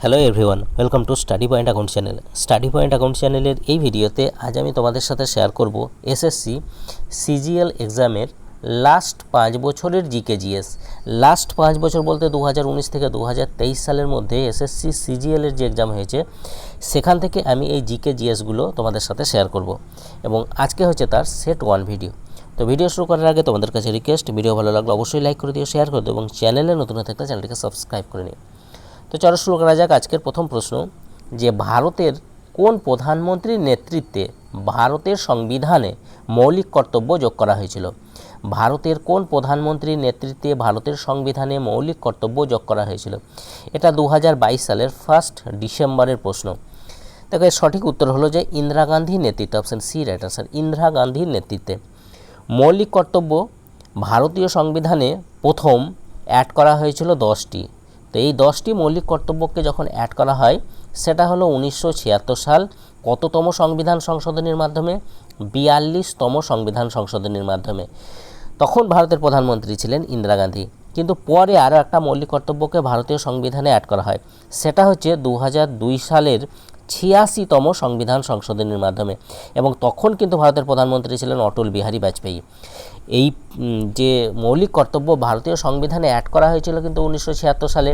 Hello everyone welcome to study point account channel study point account চ্যানেলের এই ভিডিওতে আজ আমি তোমাদের সাথে শেয়ার করব এসএসসি সিজিএল এক্সামের লাস্ট পাঁচ বছরের জিকে জিএস লাস্ট পাঁচ বছর বলতে দু হাজার উনিশ থেকে দু হাজার তেইশ সালের মধ্যে এসএসসি সিজিএলের যে এক্সাম হয়েছে, সেখান থেকে আমি এই জিকে জিএসগুলো তোমাদের সাথে শেয়ার করব। এবং আজকে হচ্ছে তার সেট ওয়ান ভিডিও তো ভিডিও শুরু করার আগে তোমাদের কাছে রিকোয়েস্ট ভিডিও ভালো লাগলে অবশ্যই লাইক করে দিও শেয়ার করে দিও এবং চ্যানেলে নতুন থাকলে চ্যানেলটিকে সাবস্ক্রাইব করে নিও। তো চলো শুরু করা যাক আজকের প্রথম প্রশ্ন, যে ভারতের কোন প্রধানমন্ত্রীর নেতৃত্বে ভারতের সংবিধানে মৌলিক কর্তব্য যোগ করা হয়েছিল? ভারতের কোন প্রধানমন্ত্রীর নেতৃত্বে ভারতের সংবিধানে মৌলিক কর্তব্য যোগ করা হয়েছিল? এটা দু হাজার বাইশ সালের ফার্স্ট ডিসেম্বরের প্রশ্ন। দেখো সঠিক উত্তর হলো যে ইন্দিরা গান্ধীর নেতৃত্বে option C right answer Indira গান্ধীর নেতৃত্বে। মৌলিক কর্তব্য ভারতীয় সংবিধানে প্রথম অ্যাড করা হয়েছিল দশটি। তো এই দশটি মৌলিক কর্তব্যকে যখন অ্যাড করা হয়, সেটা হলো উনিশশো ছিয়াত্তর সাল কততম সংবিধান সংশোধনীর মাধ্যমে, বিয়াল্লিশতম সংবিধান সংশোধনীর মাধ্যমে। তখন ভারতের প্রধানমন্ত্রী ছিলেন ইন্দিরা গান্ধী। কিন্তু পরে আরও একটা মৌলিক কর্তব্যকে ভারতীয় সংবিধানে অ্যাড করা হয়। সেটা হচ্ছে দু হাজার দুই সালের ছিয়াশিতম সংবিধান সংশোধনীর মাধ্যমে। এবং তখন কিন্তু ভারতের প্রধানমন্ত্রী ছিলেন অটল বিহারী বাজপেয়ী। এই যে মৌলিক কর্তব্য ভারতীয় সংবিধানে অ্যাড করা হয়েছিল কিন্তু উনিশশো ছিয়াত্তর সালে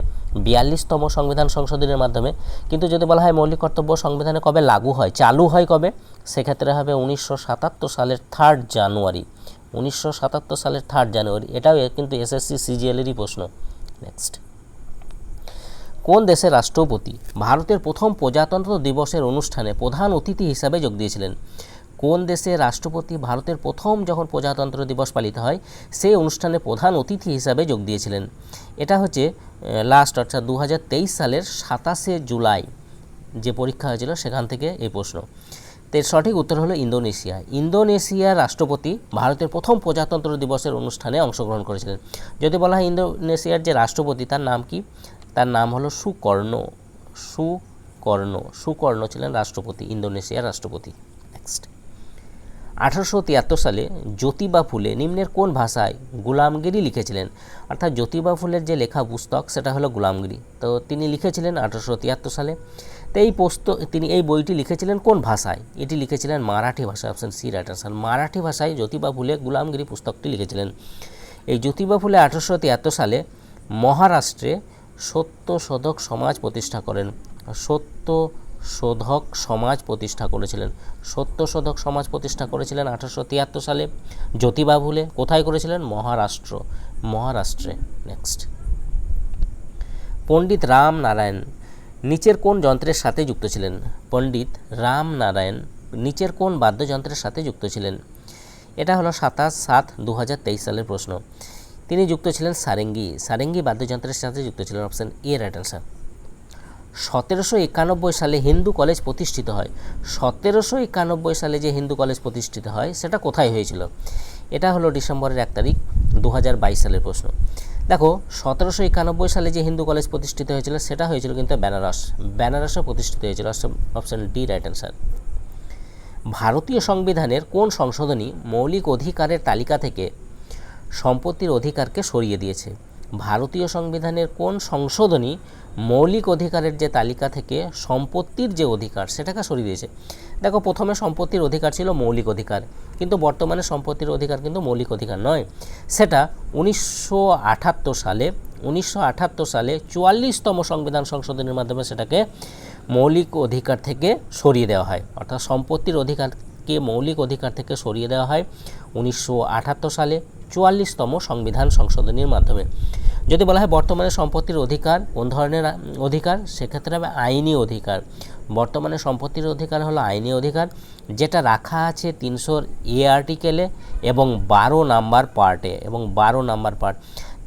বিয়াল্লিশতম সংবিধান সংশোধনের মাধ্যমে। কিন্তু যদি বলা হয় মৌলিক কর্তব্য সংবিধানে কবে লাগু হয়, চালু হয় কবে? সেক্ষেত্রে হবে উনিশশো সাতাত্তর সালের থার্ড জানুয়ারি উনিশশো সাতাত্তর সালের থার্ড জানুয়ারি এটাও কিন্তু এসএসসি সিজিএলেরই প্রশ্ন। নেক্সট কোন দেশের রাষ্ট্রপতি? ভারতের প্রথম প্রজাতন্ত্র দিবসের অনুষ্ঠানে প্রধান অতিথি হিসাবে যোগ দিয়েছিলেন। কোন দেশের রাষ্ট্রপতি ভারতের প্রথম যখন প্রজাতন্ত্র দিবস পালিত হয়, সেই অনুষ্ঠানে প্রধান অতিথি হিসাবে যোগ দিয়েছিলেন। এটা হচ্ছে লাস্ট অর্থাৎ দু হাজার তেইশ সালের সাতাশে জুলাই। যে পরীক্ষা হয়েছিল, সেখান থেকে এই প্রশ্ন। তো এর সঠিক উত্তর হলো ইন্দোনেশিয়া। ইন্দোনেশিয়ার রাষ্ট্রপতি ভারতের প্রথম প্রজাতন্ত্র দিবসের অনুষ্ঠানে অংশগ্রহণ করেছিলেন। যদি বলা হয় ইন্দোনেশিয়ার যে রাষ্ট্রপতি, তার নাম কি? তার নাম হলো সুকর্ণ সুকর্ণ সুকর্ণ ছিলেন রাষ্ট্রপতি, ইন্দোনেশিয়ার রাষ্ট্রপতি। নেক্সট আঠারোশো তিয়াত্তর সালে জ্যোতিবা ফুলে নিম্নের কোন ভাষায় গুলামগিরি লিখেছিলেন? অর্থাৎ জ্যোতিবা ফুলের যে লেখা পুস্তক, সেটা হলো গুলামগিরি। তো তিনি লিখেছিলেন আঠারোশো তিয়াত্তর সালে। তো এই পুস্তক তিনি এই বইটি লিখেছিলেন কোন ভাষায়? এটি লিখেছিলেন মারাঠি ভাষায় option C right answer Marathi ভাষায় জ্যোতিবা ফুলে গুলামগিরি পুস্তকটি লিখেছিলেন। এই জ্যোতিবা ফুলে আঠারোশো তিয়াত্তর সালে মহারাষ্ট্রে সত্য শোধক সমাজ প্রতিষ্ঠা করেন। সত্য শোধক সমাজ প্রতিষ্ঠা করেছিলেন। সত্য শোধক সমাজ প্রতিষ্ঠা করেছিলেন আঠারোশো তিয়াত্তর সালে। জ্যোতিবা ফুলে কোথায় করেছিলেন? মহারাষ্ট্র। মহারাষ্ট্রে। নেক্সট। পণ্ডিত রাম নারায়ণ নিচের কোন যন্ত্রের সাথে যুক্ত ছিলেন? পণ্ডিত রাম নারায়ণ নিচের কোন বাদ্যযন্ত্রের সাথে যুক্ত ছিলেন? এটা হলো সাতাশ সাত দু সালের প্রশ্ন। তিনি যুক্ত ছিলেন সারেঙ্গি। সারেঙ্গি বাদ্যযন্ত্রের সাথে যুক্ত ছিলেন অপশন এ রাইট আনসার সতেরোশো একানব্বই সালে হিন্দু কলেজ প্রতিষ্ঠিত হয়। সতেরোশো একানব্বই সালে যে হিন্দু কলেজ প্রতিষ্ঠিত হয়, সেটা কোথায় হয়েছিল? এটা হলো ডিসেম্বরের এক তারিখ দু হাজার বাইশ সালের প্রশ্ন। দেখো, সতেরোশো একানব্বই সালে যে হিন্দু কলেজ প্রতিষ্ঠিত হয়েছিল, সেটা হয়েছিল কিন্তু বেনারস। বেনারসে প্রতিষ্ঠিত হয়েছিল, অপশন ডি রাইট অ্যান্সার ভারতীয় সংবিধানের কোন সংশোধনী মৌলিক অধিকারের তালিকা থেকে সম্পত্তির অধিকারকে সরিয়ে দিয়েছে। ভারতীয় সংবিধানের কোন সংশোধনী মৌলিক অধিকারের যে তালিকা থেকে সম্পত্তির যে অধিকার সেটাকে সরিয়ে দিয়েছে? দেখো, প্রথমে সম্পত্তির অধিকার ছিল মৌলিক অধিকার, কিন্তু বর্তমানে সম্পত্তির অধিকার কিন্তু মৌলিক অধিকার নয়। সেটা উনিশশো সালে উনিশশো সালে চুয়াল্লিশতম সংবিধান সংশোধনের মাধ্যমে সেটাকে মৌলিক অধিকার থেকে সরিয়ে দেওয়া হয়। অর্থাৎ সম্পত্তির অধিকারকে মৌলিক অধিকার থেকে সরিয়ে দেওয়া হয়। উনিশশো সালে চুয়াল্লিশতম সংবিধান সংশোধনীর মাধ্যমে। যদি বলা হয় বর্তমানে সম্পত্তির অধিকার, কোন ধরনের অধিকার? সেক্ষেত্রে হবে আইনি অধিকার। বর্তমানে সম্পত্তির অধিকার হলো আইনি অধিকার, যেটা রাখা আছে তিনশোর এ আর্টিকেলে এবং বারো নাম্বার পার্টে, এবং বারো নাম্বার পার্ট।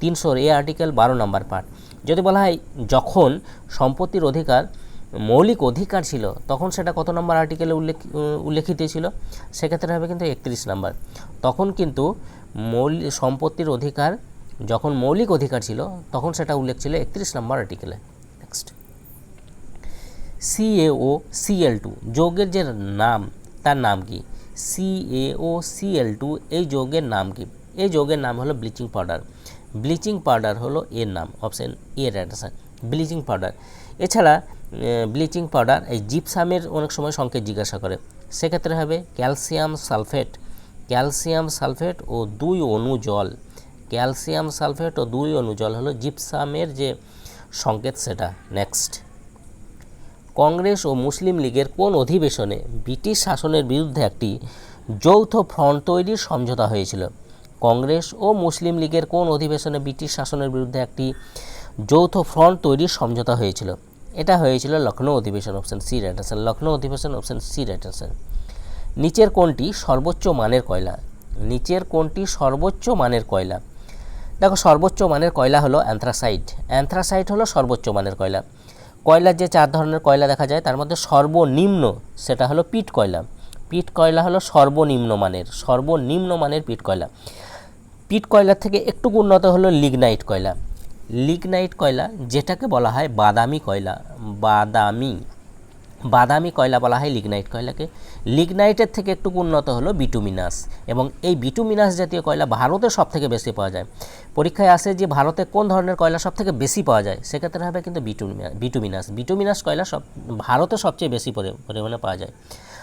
তিনশোর এ আর্টিকেল বারো নাম্বার পার্ট। যদি বলা হয় যখন সম্পত্তির অধিকার মৌলিক অধিকার ছিল, তখন সেটা কত নম্বর আর্টিকেলে উল্লেখ উল্লেখিত ছিল? সেক্ষেত্রে হবে কিন্তু একত্রিশ নম্বর। তখন কিন্তু মৌলিক সম্পত্তির অধিকার, যখন মৌলিক অধিকার ছিল, তখন সেটা উল্লেখ ছিল একত্রিশ নম্বর আর্টিকেলে নেক্সট সিএও সিএল টু যৌগের যে নাম, তার নাম কি? সিএও সিএল টু এই যৌগের নাম কি? এই যৌগের নাম হলো ব্লিচিং পাউডার ব্লিচিং পাউডার হলো এর নাম option A. Right bleaching powder এছাড়া ব্লিচিং পাউডার এই জিপসামের অনেক সময় সংকেত জিজ্ঞাসা করে। সেক্ষেত্রে হবে ক্যালসিয়াম সালফেট ক্যালসিয়াম সালফেট ও দুই অণু জল। ক্যালসিয়াম সালফেট ও দুই অণু জল হলো জিপসামের যে সংকেত সেটা। নেক্সট কংগ্রেস ও মুসলিম লীগের কোন অধিবেশনে ব্রিটিশ শাসনের বিরুদ্ধে একটি যৌথ ফ্রন্ট তৈরির সমঝোতা হয়েছিল? কংগ্রেস ও মুসলিম লীগের কোন অধিবেশনে ব্রিটিশ শাসনের বিরুদ্ধে একটি যৌথ ফ্রন্ট তৈরির সমঝোতা হয়েছিল? এটা হয়েছিল লখনৌ অধিবেশন option C right answer Lucknow অধিবেশন অপশন সি রাইট আনসার নিচের কোনটি সর্বোচ্চ মানের কয়লা? নিচের কোনটি সর্বোচ্চ মানের কয়লা? দেখো, সর্বোচ্চ মানের কয়লা হলো অ্যান্থ্রাসাইট অ্যান্থ্রাসাইট হলো সর্বোচ্চ মানের কয়লা। কয়লার যে চার ধরনের কয়লা দেখা যায়, তার মধ্যে সর্বনিম্ন সেটা হলো পিট কয়লা। পিট কয়লা হলো সর্বনিম্ন মানের সর্বনিম্ন মানের পিট কয়লা। পিট কয়লার থেকে একটু উন্নত হলো লিগনাইট কয়লা। লিগনাইট কয়লা, যেটাকে বলা হয় বাদামি কয়লা, বাদামি বাদামি কয়লা বলা হয় লিগনাইট কয়লাকে। লিগনাইটের থেকে একটু উন্নত হলো বিটুমিনাস এবং এই বিটুমিনাস জাতীয় কয়লা ভারতে সব থেকে বেশি পাওয়া যায়। পরীক্ষায় আসে যে ভারতে কোন ধরনের কয়লা সব থেকে বেশি পাওয়া যায়, সেক্ষেত্রে হবে কিন্তু বিটুমিনা, বিটুমিনাস। বিটুমিনাস কয়লা সব ভারতে সবচেয়ে বেশি পরি- পরিমাণে পাওয়া যায়।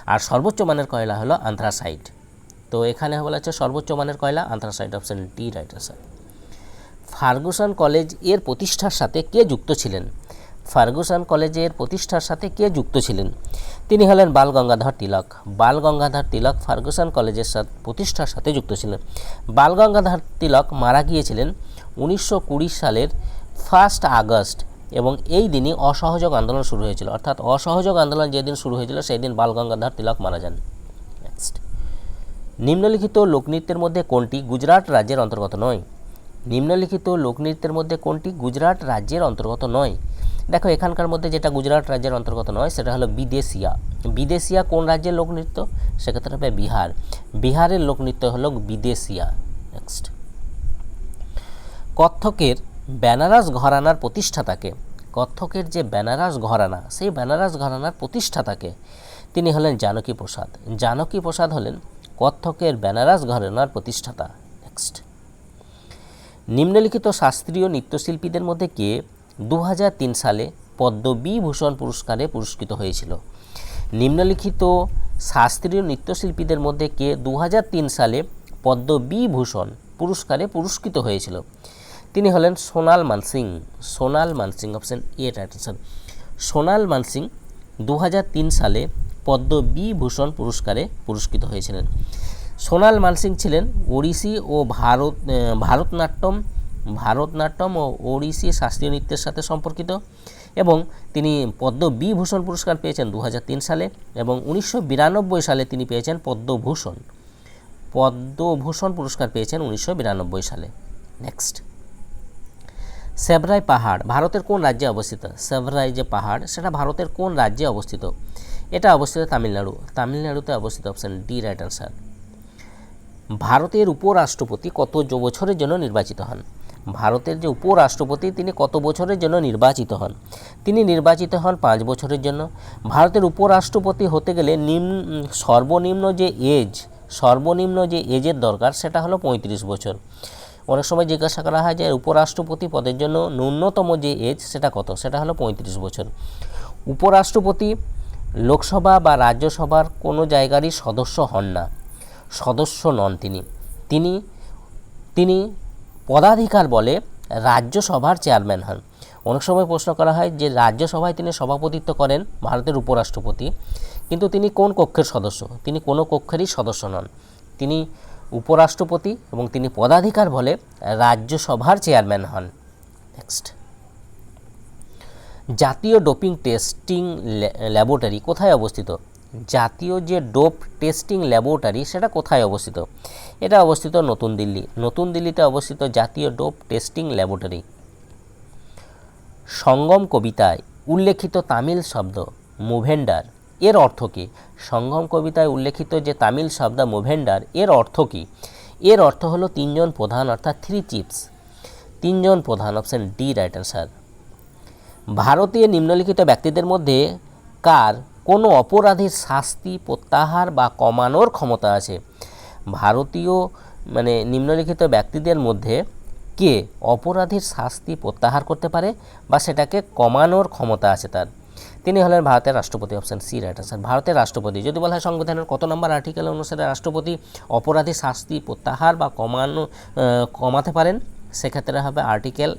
আর সর্বোচ্চ মানের কয়লা হলো আন্থ্রাসাইট। তো এখানে বলা হচ্ছে সর্বোচ্চ মানের কয়লা anthracite option D right answer Fergusson কলেজের প্রতিষ্ঠার সাথে কে যুক্ত ছিলেন? ফার্গুসন কলেজের প্রতিষ্ঠার সাথে কে যুক্ত ছিলেন? তিনি হলেন বাল গঙ্গাধর তিলক। বাল গঙ্গাধর তিলক ফার্গুসন কলেজের প্রতিষ্ঠার সাথে যুক্ত ছিলেন। বাল গঙ্গাধর তিলক মারা গিয়েছিলেন উনিশশো কুড়ি সালের ফার্স্ট আগস্ট এবং এই দিনই অসহযোগ আন্দোলন শুরু হয়েছিল। অর্থাৎ অসহযোগ আন্দোলন যেদিন শুরু হয়েছিল সেই দিন বাল গঙ্গাধর তিলক মারা যান। নেক্সট নিম্নলিখিত লোকনৃত্যের মধ্যে কোনটি গুজরাট রাজ্যের অন্তর্গত নয়? নিম্নলিখিত লোকনৃত্যের মধ্যে কোনটি গুজরাট রাজ্যের অন্তর্গত নয়? দেখো, এখানকার মধ্যে যেটা গুজরাট রাজ্যের অন্তর্গত নয়, সেটা হলো বিদেশিয়া। বিদেশিয়া কোন রাজ্যের লোকনৃত্য? সেক্ষেত্রে হবে বিহার। বিহারের লোকনৃত্য হলো বিদেশিয়া। নেক্সট কত্থকের বেনারস ঘরানার প্রতিষ্ঠাতাকে। কত্থকের যে বেনারস ঘরানা, সেই বেনারস ঘরানার প্রতিষ্ঠাতাকে তিনি হলেন জানকী প্রসাদ। জানকী প্রসাদ হলেন কত্থকের বেনারস ঘরানার প্রতিষ্ঠাতা। নেক্সট নিম্নলিখিত শাস্ত্রীয় নৃত্যশিল্পীদের মধ্যে কে দু হাজার তিন সালে পদ্মবিভূষণ পুরস্কারে পুরস্কৃত হয়েছিল? নিম্নলিখিত শাস্ত্রীয় নৃত্যশিল্পীদের মধ্যে কে দু হাজার তিন সালে পদ্মবিভূষণ পুরস্কারে পুরস্কৃত হয়েছিল? তিনি হলেন Sonal Mansingh. Sonal Mansingh option A right Sonal Mansingh দু হাজার তিন সালে পদ্মবিভূষণ পুরস্কারে পুরস্কৃত হয়েছিলেন। সোনাল মানসিং ছিলেন ওড়িশি ও ভারত ভারতনাট্যম ভারতনাট্যম ও ওড়িশি শাস্ত্রীয় নৃত্যের সাথে সম্পর্কিত এবং তিনি পদ্মবিভূষণ পুরস্কার পেয়েছেন দু হাজার তিন সালে এবং উনিশশো বিরানব্বই সালে তিনি পেয়েছেন পদ্মভূষণ। পদ্মভূষণ পুরস্কার পেয়েছেন উনিশশো বিরানব্বই সালে। নেক্সট সেভরাই পাহাড়, ভারতের কোন রাজ্যে অবস্থিত? সেভরাই যে পাহাড়, সেটা ভারতের কোন রাজ্যে অবস্থিত? এটা অবস্থিত তামিলনাড়ু। তামিলনাড়ুতে অবস্থিত অপশন ডি রাইট আনসার ভারতের উপরাষ্ট্রপতি কত বছরের জন্য নির্বাচিত হন? ভারতের যে উপরাষ্ট্রপতি, তিনি কত বছরের জন্য নির্বাচিত হন? তিনি নির্বাচিত হন পাঁচ বছরের জন্য। ভারতের উপরাষ্ট্রপতি হতে গেলে নিম্ন, সর্বনিম্ন যে এজ, সর্বনিম্ন যে এজের দরকার, সেটা হলো পঁয়ত্রিশ বছর। অনেক সময় জিজ্ঞাসা করা হয় যে উপরাষ্ট্রপতি পদের জন্য ন্যূনতম যে এজ, সেটা কত? সেটা হলো পঁয়ত্রিশ বছর। উপরাষ্ট্রপতি লোকসভা বা রাজ্যসভার কোনো জায়গারই সদস্য হন না। সদস্য নন তিনি। তিনি তিনি পদাধিকার বলে রাজ্যসভার চেয়ারম্যান হন। অনেক সময় প্রশ্ন করা হয় যে রাজ্যসভায় তিনি সভাপতিত্ব করেন ভারতের উপরাষ্ট্রপতি, কিন্তু তিনি কোন কক্ষের সদস্য? তিনি কোনো কক্ষেরই সদস্য নন। তিনি উপরাষ্ট্রপতি এবং তিনি পদাধিকার বলে রাজ্যসভার চেয়ারম্যান হন। নেক্সট জাতীয় ডোপিং টেস্টিং ল্যাবরেটরি কোথায় অবস্থিত? জাতীয় যে ডোপ টেস্টিং ল্যাবরেটরি সেটা কোথায় অবস্থিত? এটা অবস্থিত নতুন দিল্লি। নতুন দিল্লিতে অবস্থিত জাতীয় ডোপ টেস্টিং ল্যাবরেটরি। সঙ্গম কবিতায় উল্লেখিত তামিল শব্দ মুভেন্ডার। এর অর্থ কী? সঙ্গম কবিতায় উল্লেখিত যে তামিল শব্দ মুভেন্ডার, এর অর্থ কী? এর অর্থ হলো তিনজন প্রধান, অর্থাৎ থ্রি চিপস তিনজন প্রধান অপশন ডি রাইট অ্যান্সার ভারতীয় নিম্নলিখিত ব্যক্তিদের মধ্যে কার কোনো অপরাধীর শাস্তি প্রত্যাহার বা কমানোর ক্ষমতা আছে। ভারতীয় মানে নিম্নলিখিত ব্যক্তিদের মধ্যে কে অপরাধীর শাস্তি প্রত্যাহার করতে পারে বা সেটাকে কমানোর ক্ষমতা আছে তার? তিনি হলেন ভারতের রাষ্ট্রপতি অপশন সি রাইট আনসার ভারতের রাষ্ট্রপতি, যদি বলা হয় সংবিধানের কত নম্বর আর্টিকেল অনুসারে রাষ্ট্রপতি অপরাধী শাস্তি প্রত্যাহার বা কমানো কমাতে পারেন, সেক্ষেত্রে হবে আর্টিকেল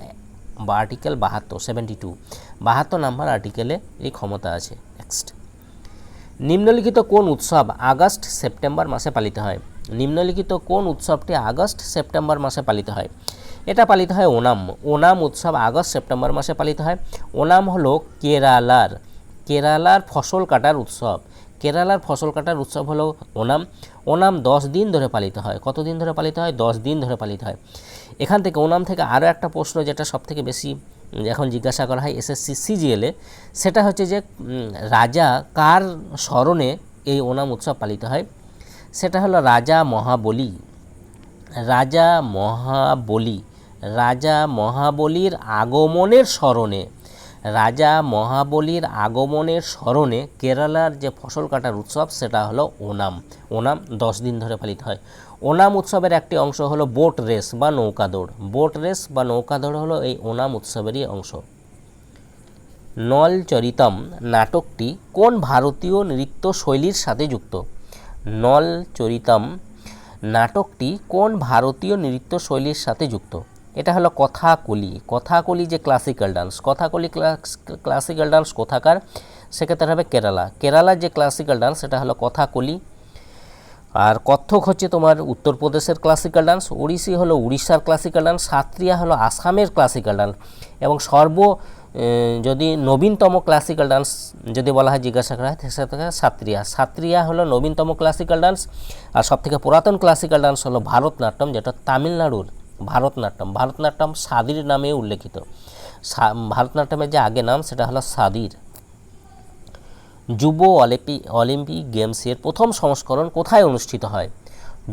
বা আর্টিকেল বাহাত্তর সেভেন্টি টু বাহাত্তর নাম্বার আর্টিকেলে এই ক্ষমতা আছে। নেক্সট নিম্নলিখিত কোন উৎসব আগস্ট সেপ্টেম্বর মাসে পালিত হয়? নিম্নলিখিত কোন উৎসবটি আগস্ট সেপ্টেম্বর মাসে পালিত হয়? এটা পালিত হয় ওনাম। ওনাম উৎসব আগস্ট সেপ্টেম্বর মাসে পালিত হয়। ওনাম হলো কেরালার। কেরালার ফসল কাটার উৎসব। কেরালার ফসল কাটার উৎসব হলো ওনাম। ওনাম দশ দিন ধরে পালিত হয়। কত দিন ধরে পালিত হয়? দশ দিন ধরে পালিত হয়। এখান থেকে ওনাম থেকে আরও একটা প্রশ্ন যেটা সবথেকে বেশি এখন জিজ্ঞাসা করা হয় এসএসসি সিজিএলে। সেটা হচ্ছে যে রাজা কার স্মরণে এই ওনাম উৎসব পালিত হয়? সেটা হলো রাজা মহাবলী। রাজা মহাবলী। রাজা মহাবলীর আগমনের স্মরণে। রাজা মহাবলীর আগমনের স্মরণে কেরালার যে ফসল কাটার উৎসব, সেটা হলো ওনাম। ওনাম দশ দিন ধরে পালিত হয়। ওনাম উৎসবের একটি অংশ হলো বোট রেস বা নৌকা দৌড়। বোট রেস বা নৌকা দৌড় হলো এই ওনাম উৎসবেরই অংশ। নলচরিতম নাটকটি কোন ভারতীয় নৃত্য শৈলীর সাথে যুক্ত? নলচরিতম নাটকটি কোন ভারতীয় নৃত্য শৈলীর সাথে যুক্ত? এটা হলো কথাকলি। কথাকলি যে classical dance Kathakali classical dance কোথাকার? সেক্ষেত্রে হবে কেরালা। কেরালার যে ক্লাসিক্যাল ডান্স সেটা হলো কথাকলি। আর কত্থক হচ্ছে তোমার উত্তরপ্রদেশের ক্লাসিক্যাল ডান্স ওড়িশি হলো উড়িষ্যার ক্লাসিক্যাল ডান্স সাত্রিয়া হলো আসামের ক্লাসিক্যাল ডান্স এবং সর্ব যদি নবীনতম ক্লাসিক্যাল ডান্স যদি বলা হয় জিজ্ঞাসা করা হয় সেটা সাত্রিয়া। সাত্রিয়া হলো নবীনতম ক্লাসিক্যাল ডান্স আর সবথেকে পুরাতন ক্লাসিক্যাল ডান্স হলো ভারতনাট্যম, যেটা তামিলনাড়ুর ভারতনাট্যম। ভারতনাট্যম সাদির নামে উল্লেখিত। ভারতনাট্যমের যে আগে নাম, সেটা হলো সাদির। যুব অলিম্পিক অলিম্পিক গেমসের প্রথম সংস্করণ কোথায় অনুষ্ঠিত হয়?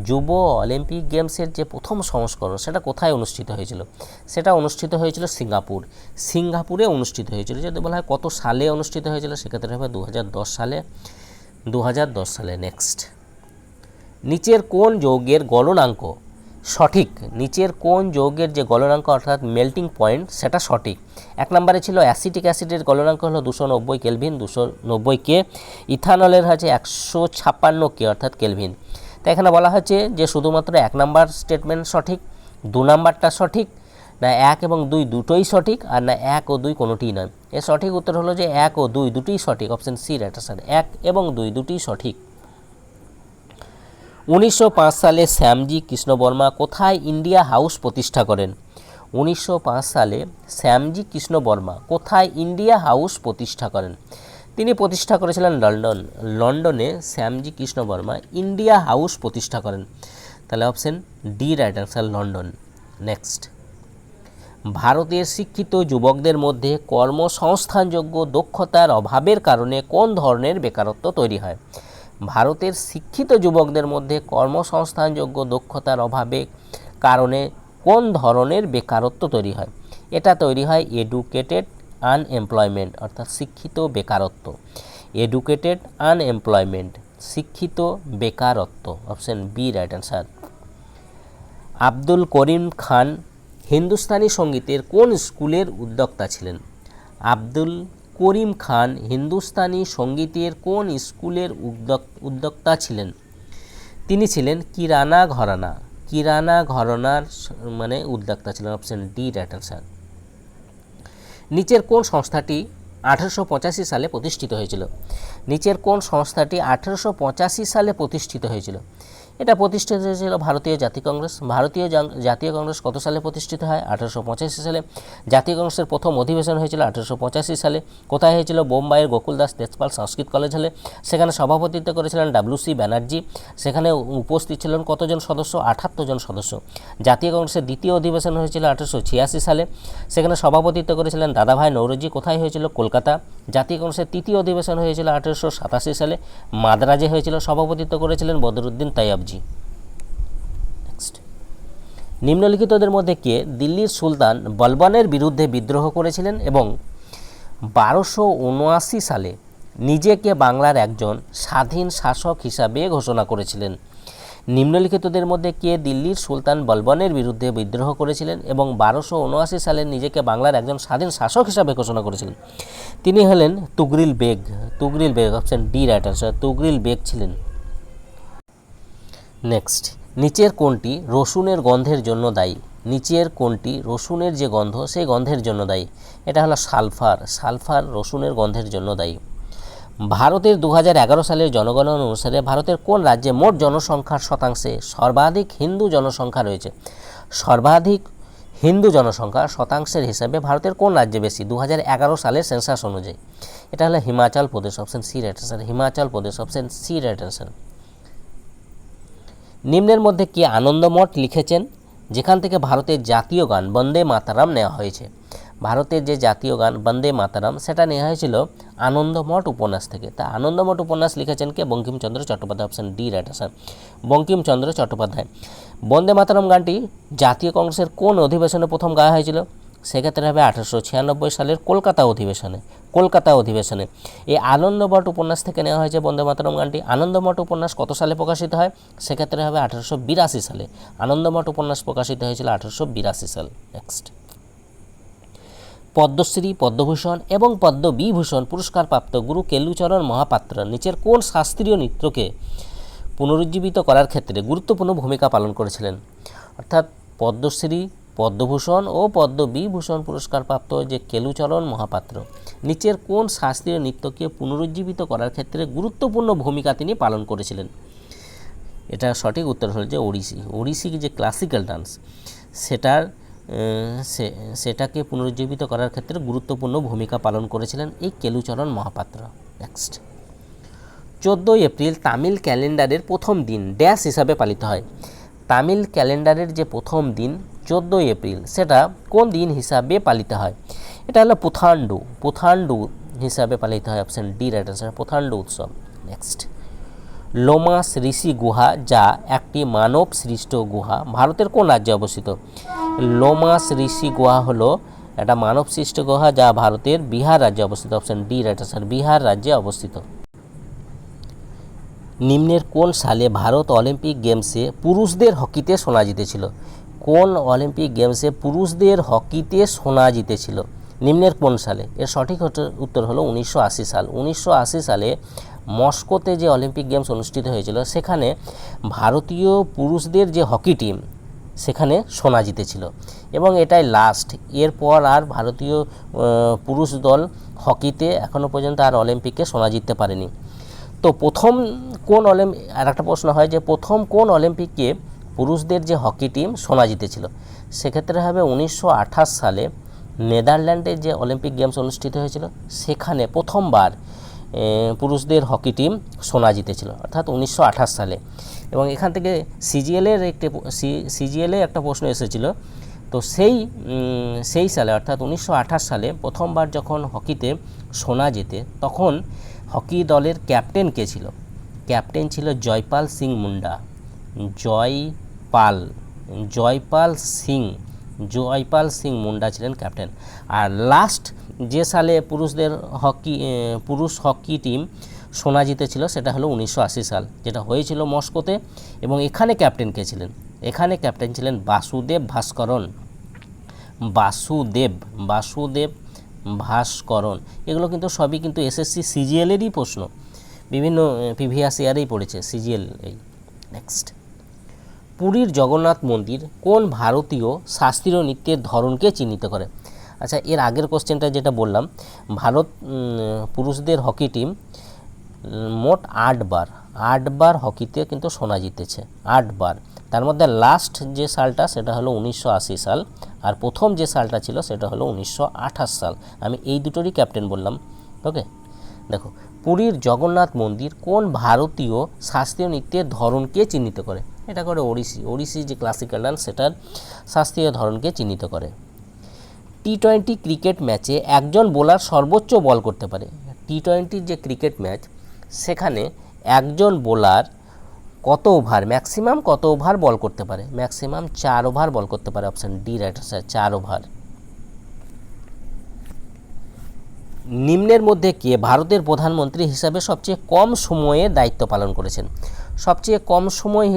যুব অলিম্পিক গেমসের যে প্রথম সংস্করণ, সেটা কোথায় অনুষ্ঠিত হয়েছিল? সেটা অনুষ্ঠিত হয়েছিল সিঙ্গাপুর। সিঙ্গাপুরে অনুষ্ঠিত হয়েছিল। যদি বলা হয় কত সালে অনুষ্ঠিত হয়েছিল, সেক্ষেত্রে হবে দু হাজার দশ সালে। দু হাজার দশ সালে নেক্সট নিচের কোন যৌগের গলনাঙ্ক সঠিক। নিচের কোন যৌগের যে গলনাঙ্ক অর্থাৎ মেল্টিং পয়েন্ট সেটা সঠিক। এক নম্বরে ছিল অ্যাসিটিক অ্যাসিডের গলনাঙ্ক হলো দুশো নব্বই কেলভিন, দুশো নব্বই কে। ইথানলের হচ্ছে একশো ছাপ্পান্ন কে অর্থাৎ কেলভিন। তো এখানে বলা হচ্ছে যে শুধুমাত্র এক নাম্বার স্টেটমেন্ট সঠিক, দু নাম্বারটা সঠিক, না এক এবং দুই দুটোই সঠিক, আর না এক ও দুই কোনোটিই নয়। এর সঠিক উত্তর হলো যে এক ও দুই দুটোই সঠিক অপশন সি রাইট আনসার এক এবং দুই দুটোই সঠিক। উনিশশো পাঁচ সালে শ্যামজি কৃষ্ণবর্মা কোথায় ইন্ডিয়া হাউস প্রতিষ্ঠা করেন? উনিশশো পাঁচ সালে শ্যামজি কৃষ্ণবর্মা কোথায় ইন্ডিয়া হাউস প্রতিষ্ঠা করেন? তিনি প্রতিষ্ঠা করেছিলেন লন্ডন। লন্ডনে শ্যামজি কৃষ্ণবর্মা ইন্ডিয়া হাউস প্রতিষ্ঠা করেন। তাহলে option D right answer London. Next ভারতের শিক্ষিত যুবকদের মধ্যে কর্মসংস্থানযোগ্য দক্ষতার অভাবের কারণে কোন ধরনের বেকারত্ব তৈরি হয়? ভারতের শিক্ষিত যুবকদের মধ্যে কর্মসংস্থানযোগ্য দক্ষতার অভাবে কারণে কোন ধরনের বেকারত্ব তৈরি হয়? এটা তৈরি হয় এডুকেটেড আনএমপ্লয়মেন্ট অর্থাৎ শিক্ষিত বেকারত্ব। এডুকেটেড আনএমপ্লয়মেন্ট শিক্ষিত বেকারত্ব। Option B right answer Abdul Karim Khan Hindustani সঙ্গীতের কোন স্কুলের উদ্যোক্তা ছিলেন? আব্দুল করিম খান হিন্দুস্তানি সঙ্গীতের কোন স্কুলের উদ্যোক উদ্যোক্তা ছিলেন? তিনি ছিলেন কিরানা ঘরানা। কিরানা ঘরানার মানে উদ্যোক্তা ছিলেন অপশন ডি রাইট আনসার নিচের কোন সংস্থাটি আঠারোশো পঁচাশি সালে প্রতিষ্ঠিত হয়েছিল? নিচের কোন সংস্থাটি আঠারোশো পঁচাশি সালে প্রতিষ্ঠিত হয়েছিল? এটা প্রতিষ্ঠিত হয়েছিল ভারতীয় জাতীয় কংগ্রেস। ভারতীয় জাতীয় কংগ্রেস কত সালে প্রতিষ্ঠিত হয়? আঠারোশো পঁচাশি সালে। জাতীয় কংগ্রেসের প্রথম অধিবেশন হয়েছিল আঠারোশো পঁচাশি সালে। কোথায় হয়েছিল? বোম্বাইয়ের গোকুলদাস তেজপাল সংস্কৃত কলেজ হলে। সেখানে সভাপতিত্ব করেছিলেন ডাব্লিউসি ব্যানার্জি। সেখানে উপস্থিত ছিলেন কতজন সদস্য? আঠাত্তর জন সদস্য। জাতীয় কংগ্রেসের দ্বিতীয় অধিবেশন হয়েছিল আঠারোশো ছিয়াশি সালে। সেখানে সভাপতিত্ব করেছিলেন দাদাভাই নৌরজি। কোথায় হয়েছিল? কলকাতা। জাতীয় কংগ্রেসের তৃতীয় অধিবেশন হয়েছিল আঠারোশো সাতাশি সালে। মাদ্রাজে হয়েছিল সভাপতিত্ব করেছিলেন বদরুদ্দিন তাইয়াবজি। নেক্সট নিম্নলিখিতদের মধ্যে কে দিল্লির সুলতান বলবনের বিরুদ্ধে বিদ্রোহ করেছিলেন এবং বারোশো উনআশি সালে নিজেকে বাংলার একজন স্বাধীন শাসক হিসাবে ঘোষণা করেছিলেন। নিম্নলিখিতদের মধ্যে কে দিল্লির সুলতান বলবনের বিরুদ্ধে বিদ্রোহ করেছিলেন এবং বারোশো উনআশি সালে নিজেকে বাংলার একজন স্বাধীন শাসক হিসাবে ঘোষণা করেছিলেন। তিনি হলেন Tughril Beg. Tughril Beg option D right answer Tughril Beg ছিলেন। নেক্সট নিচের কোনটি রসুনের গন্ধের জন্য দায়ী। নিচের কোনটি রসুনের যে গন্ধ, সেই গন্ধের জন্য দায়ী। এটা হলো সালফার। সালফার রসুনের গন্ধের জন্য দায়ী। ভারতের দু হাজার এগারো সালের জনগণনা অনুসারে ভারতের কোন রাজ্যে মোট জনসংখ্যার শতাংশে সর্বাধিক হিন্দু জনসংখ্যা রয়েছে? সর্বাধিক হিন্দু জনসংখ্যা শতাংশের হিসাবে ভারতের কোন রাজ্যে বেশি? দু হাজার এগারো সালের সেন্সাস অনুযায়ী। এটা হলো Himachal Pradesh option C right answer Himachal Pradesh option C right নিম্নের মধ্যে কে আনন্দমঠ লিখেছেন, যেখান থেকে ভারতের জাতীয় গান বন্দে মাতারাম নেওয়া হয়েছে। ভারতের যে জাতীয় গান বন্দে মাতারাম, সেটা নেওয়া হয়েছিল আনন্দমঠ উপন্যাস থেকে। তা আনন্দমঠ উপন্যাস লিখেছেন কে? Bankimchandra Chattopadhyay option D right answer Bankimchandra Chattopadhyay. Vande Mataram গানটি জাতীয় কংগ্রেসের কোন অধিবেশনে প্রথম গাওয়া হয়েছিল? সেক্ষেত্রে হবে আঠারোশো ছিয়ানব্বই সালের কলকাতা অধিবেশনে। কলকাতা অধিবেশনে। এই আনন্দমঠ উপন্যাস থেকে নেওয়া হয়েছে বন্দে মাতরম গানটি। আনন্দমঠ উপন্যাস কত সালে প্রকাশিত হয়? সেক্ষেত্রে হবে আঠারোশো বিরাশি সালে। আনন্দমঠ উপন্যাস প্রকাশিত হয়েছিল আঠারোশো বিরাশি সাল। নেক্সট পদ্মশ্রী, পদ্মভূষণ এবং পদ্মবিভূষণ পুরস্কারপ্রাপ্ত গুরু কেলুচরণ মহাপাত্র নিচের কোন শাস্ত্রীয় নৃত্যকে পুনরুজ্জীবিত করার ক্ষেত্রে গুরুত্বপূর্ণ ভূমিকা পালন করেছিলেন? অর্থাৎ পদ্মশ্রী পদ্মভূষণ ও পদ্মবিভূষণ পুরস্কারপ্রাপ্ত যে কেলুচরণ মহাপাত্র, নিচের কোন শাস্ত্রীয় নৃত্যকে পুনরুজ্জীবিত করার ক্ষেত্রে গুরুত্বপূর্ণ ভূমিকা তিনি পালন করেছিলেন? এটা সঠিক উত্তর হল যে ওড়িশি। ওড়িশি যে ক্লাসিক্যাল ডান্স সেটার সেটাকে পুনরুজ্জীবিত করার ক্ষেত্রে গুরুত্বপূর্ণ ভূমিকা পালন করেছিলেন এই কেলুচরণ মহাপাত্র। নেক্সট চোদ্দোই এপ্রিল তামিল ক্যালেন্ডারের প্রথম দিন, ড্যাশ হিসাবে পালিত হয়। তামিল ক্যালেন্ডারের যে প্রথম দিন চোদ্দোই এপ্রিল, সেটা কোন দিন হিসাবে পালিত হয়? এটা হলো পুথান্ডু পুথান্ডু হিসাবে পালিত হয় option D right answer Puthandu উৎসব। নেক্সট লোমাস ঋষি গুহা, যা একটি মানব সৃষ্ট গুহা, ভারতের কোন রাজ্যে অবস্থিত? লোমাস ঋষি গুহা হলো একটা মানব সৃষ্ট গুহা, যা ভারতের বিহার রাজ্যে অবস্থিত option D right answer Bihar রাজ্যে অবস্থিত। নিম্নের কোন সালে ভারত অলিম্পিক গেমসে পুরুষদের হকিতে সোনা জিতেছিল? কোন অলিম্পিক গেমসে পুরুষদের হকিতে সোনা জিতেছিল? নিম্নের কোন সালে? এর সঠিক উত্তর হলো উনিশশো আশি সাল। উনিশশো আশি সালে মস্কোতে যে অলিম্পিক গেমস অনুষ্ঠিত হয়েছিল, সেখানে ভারতীয় পুরুষদের যে হকি টিম, সেখানে সোনা জিতেছিল। এবং এটাই লাস্ট এরপর আর ভারতীয় পুরুষ দল হকিতে এখনও পর্যন্ত আর অলিম্পিকে সোনা জিততে পারেনি। তো প্রথম কোন অলিম আর একটা প্রশ্ন হয় যে প্রথম কোন অলিম্পিকে পুরুষদের যে হকি টিম সোনা জিতেছিল। সেক্ষেত্রে হবে উনিশশো আঠাশ সালে নেদারল্যান্ডে যে অলিম্পিক গেমস অনুষ্ঠিত হয়েছিল, সেখানে প্রথমবার পুরুষদের হকি টিম সোনা জিতেছিল, অর্থাৎ উনিশশো আঠাশ সালে। এবং এখান থেকে সিজিএলের একটি সিজিএলে একটা প্রশ্ন এসেছিল। তো সেই সেই সালে, অর্থাৎ উনিশশো আঠাশ সালে প্রথমবার যখন হকিতে সোনা জেতে, তখন হকি দলের ক্যাপ্টেন কে ছিল? ক্যাপ্টেন ছিল জয়পাল সিং মুন্ডা। জয়পাল জয়পাল সিং জয়পাল সিং মুন্ডা ছিলেন ক্যাপ্টেন আর লাস্ট যে সালে পুরুষদের হকি পুরুষ হকি টিম সোনা জিতেছিল সেটা হলো উনিশশো আশি সাল, যেটা হয়েছিল মস্কোতে এবং এখানে ক্যাপ্টেন কে ছিলেন? এখানে ক্যাপ্টেন ছিলেন বাসুদেব ভাস্করণ। বাসুদেব বাসুদেব ভাস্করণ। এগুলো কিন্তু সবই কিন্তু এসএসসি সিজিএলেরই প্রশ্ন। বিভিন্ন প্রিভিয়াস ইয়ারেই পড়েছে সিজিএল এই। নেক্সট পুরীর জগন্নাথ মন্দির কোন ভারতীয় শাস্ত্রীয় নৃত্যের ধরনকে চিহ্নিত করে? আচ্ছা এর আগের কোশ্চেনটা যেটা বললাম, ভারত পুরুষদের হকি টিম মোট আটবার আটবার হকিতে কিন্তু সোনা জিতেছে আটবার তার মধ্যে লাস্ট যে সালটা, সেটা হলো উনিশশো আশি সাল, আর প্রথম যে সালটা ছিল, সেটা হলো উনিশশো আঠাশ সাল। আমি এই দুটোরই ক্যাপ্টেন বললাম ওকে দেখো, পুরীর জগন্নাথ মন্দির কোন ভারতীয় শাস্ত্রীয় নৃত্যের ধরনকে চিহ্নিত করে? এটা করে ওড়িশি। ওড়িশি যে ক্লাসিক্যাল ডান্স সেটার শাস্ত্রীয় ধরনকে চিহ্নিত করে। টি টোয়েন্টি ক্রিকেট ম্যাচে একজন বোলার সর্বোচ্চ বল করতে পারে। টি টোয়েন্টির যে ক্রিকেট ম্যাচ সেখানে একজন বোলার কত ওভার ম্যাক্সিমাম কত ওভার বল করতে পারে? ম্যাক্সিমাম চার ওভার বল করতে পারে অপশান ডি রাইট স্যার চার ওভার নিম্নের মধ্যে কে ভারতের প্রধানমন্ত্রী হিসাবে সবচেয়ে কম সময়ে দায়িত্ব পালন করেছেন? সবচেয়ে কম সময়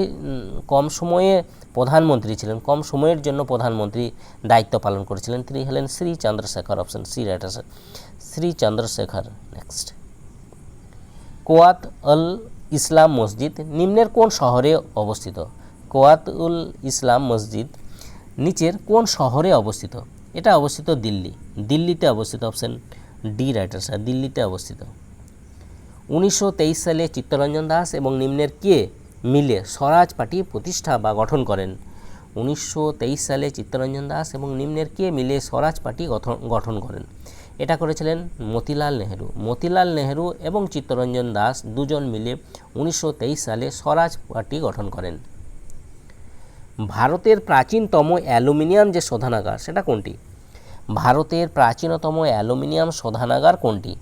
কম সময়ে প্রধানমন্ত্রী ছিলেন, কম সময়ের জন্য প্রধানমন্ত্রী দায়িত্ব পালন করেছিলেন, তিনি হলেন Shri Chandrashekhar option C right answer Shri Chandrashekhar next Quwwat ul Islam মসজিদ, নিম্নের কোন শহরে অবস্থিত? কোয়াত উল ইসলাম মসজিদ, নিচের কোন শহরে অবস্থিত? এটা অবস্থিত দিল্লি, দিল্লিতে অবস্থিত অপশন ডি রাইট আনসার দিল্লিতে অবস্থিত। উনিশশো তেইশ সালে চিত্তরঞ্জন দাস এবং নিম্নের কে মিলে স্বরাজ পার্টি প্রতিষ্ঠা বা গঠন করেন। উনিশশো তেইশ সালে চিত্তরঞ্জন দাস এবং নিম্নের কে মিলে স্বরাজ পার্টি গঠন করেন। এটা করেছিলেন মতিলাল নেহেরু। মতিলাল নেহেরু এবং চিত্তরঞ্জন দাস দুজন মিলে উনিশশো তেইশ সালে স্বরাজ পার্টি গঠন করেন। ভারতের প্রাচীনতম অ্যালুমিনিয়াম যে শোধনাগার, সেটা কোনটি? ভারতের প্রাচীনতম অ্যালুমিনিয়াম শোধনাগার কোনটি?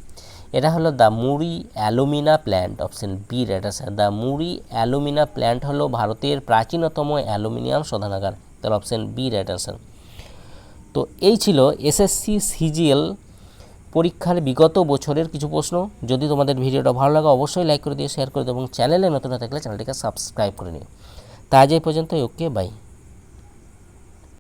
এটা হলো the Muri alumina plant option B right আছে দ্য মুড়ি অ্যালুমিনা প্ল্যান্ট হলো ভারতের প্রাচীনতম অ্যালুমিনিয়াম শোধনাগার তাহলে অপশন বি রাইট আনসার তো এই ছিল এসএসসি সিজিএল পরীক্ষার বিগত বছরের কিছু প্রশ্ন। যদি তোমাদের ভিডিওটা ভালো লাগে, অবশ্যই লাইক করে দিয়ে শেয়ার করে দিও, এবং চ্যানেলে নতুন থাকলে চ্যানেলটিকে সাবস্ক্রাইব করে নিও। তা আজ এই পর্যন্ত ওকে বাই